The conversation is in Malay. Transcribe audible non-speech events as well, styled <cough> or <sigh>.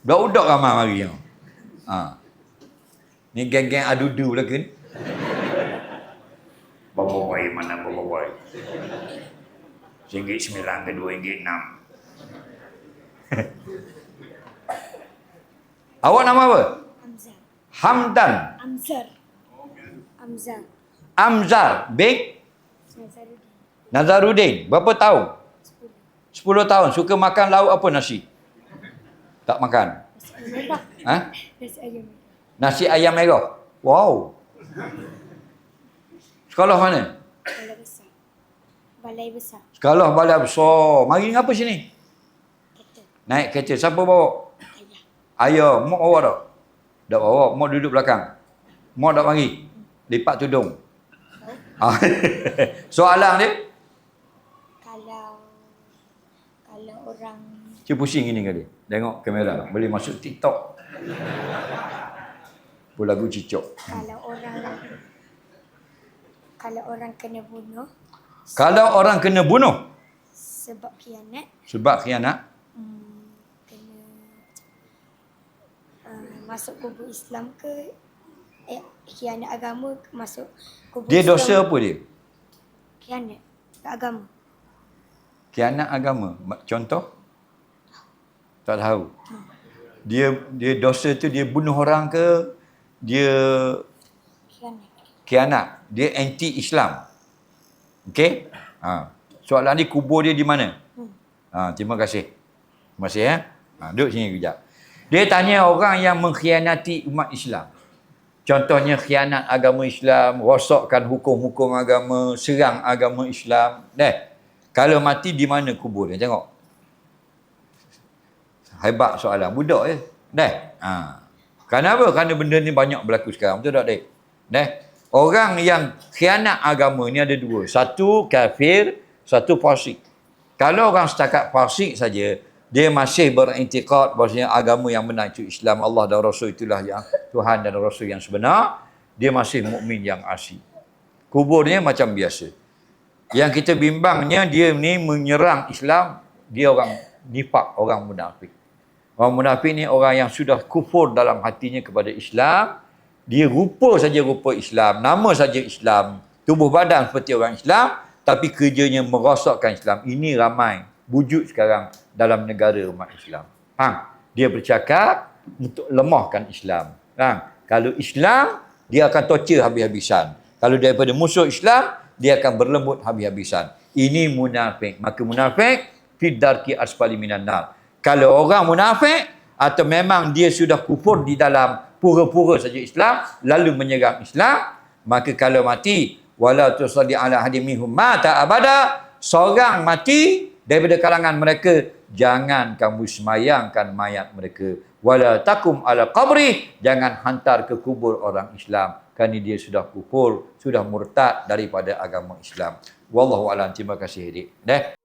Budak-budak ramai mari. Ha. Ni geng-geng adudu belaka ni. Bawa-bawa mana bawa-bawa. Ringgit sembilan ke dua ringgit enam. <laughs> Awak nama apa? Amzar. Hamdan Amzar. Amzar. Amzar bin Nazaruddin. Nazaruddin. Berapa tahun? 10. 10 tahun. Suka makan lauk apa nasi? Tak makan. Nasi ayam merah. Ha? Nasi ayam merah. Nasi ayam merah. Wow. Sekolah mana? Balai besar. Balai besar. Sekolah balai besar. Mari ngapa sini? Kata. Naik kereta. Siapa bawa? Ayah. Ayah. Mak bawa tak? Tak bawa. Mak duduk belakang. Mak tak mari. Lipat tudung. Ah. <laughs> Soalan dia. Kalau kalau orang Cik pusing gini kali. Tengok kamera. Boleh masuk TikTok. Pun lagu cicok. kalau orang kalau orang kena bunuh Kalau orang kena bunuh sebab khianat sebab khianat, hmm, kena uh, masuk kubur Islam ke eh, khianat agama ke masuk kubur dia Islam. dosa apa dia? khianat agama Khianat agama. Ma- Contoh? Tak tahu. Dia dia dosa tu dia bunuh orang ke? Dia khianat. Dia anti Islam. Okey? Ha. Soalan ni kubur dia di mana? Hmm. Ha, terima kasih. Terima kasih ya. Ha, duduk sini kejap. Dia tanya orang yang mengkhianati umat Islam. Contohnya khianat agama Islam, rosakkan hukum-hukum agama, serang agama Islam. Deh. Kalau mati di mana kubur dia? Tengok. Hebat soalan. Budak je. Deh. Ha. Kenapa? Kerana benda ni banyak berlaku sekarang. Betul tak, Dek? Deh. Orang yang khianat agama ni ada dua. Satu kafir, satu fasik. Kalau orang setakat fasik saja, dia masih berintikad bahawasanya agama yang benar itu Islam, Allah dan Rasul itulah yang Tuhan dan Rasul yang sebenar, dia masih mukmin yang asli. Kuburnya macam biasa. Yang kita bimbangnya dia ni menyerang Islam, dia orang nifak, orang munafik. Orang munafik ni orang yang sudah kufur dalam hatinya kepada Islam, dia rupa saja rupa Islam, nama saja Islam, tubuh badan seperti orang Islam, tapi kerjanya merosakkan Islam. Ini ramai wujud sekarang dalam negara umat Islam. Ha, dia bercakap untuk lemahkan Islam. Ha, kalau Islam, dia akan torture habis-habisan. Kalau daripada musuh Islam, dia akan berlembut habis-habisan. Ini munafik. Maka munafik, fidarki asfali minan nar. Kalau orang munafik, atau memang dia sudah kufur di dalam pura-pura saja Islam, lalu menyerang Islam, maka kalau mati, wala tusalli ala hadim minhum mata abada, seorang mati daripada kalangan mereka, jangan kamu semayangkan mayat mereka. Wala takum ala qabri, jangan hantar ke kubur orang Islam. Kerana dia sudah kufur, sudah murtad daripada agama Islam. Wallahu alam. Terima kasih, Dik. Dah.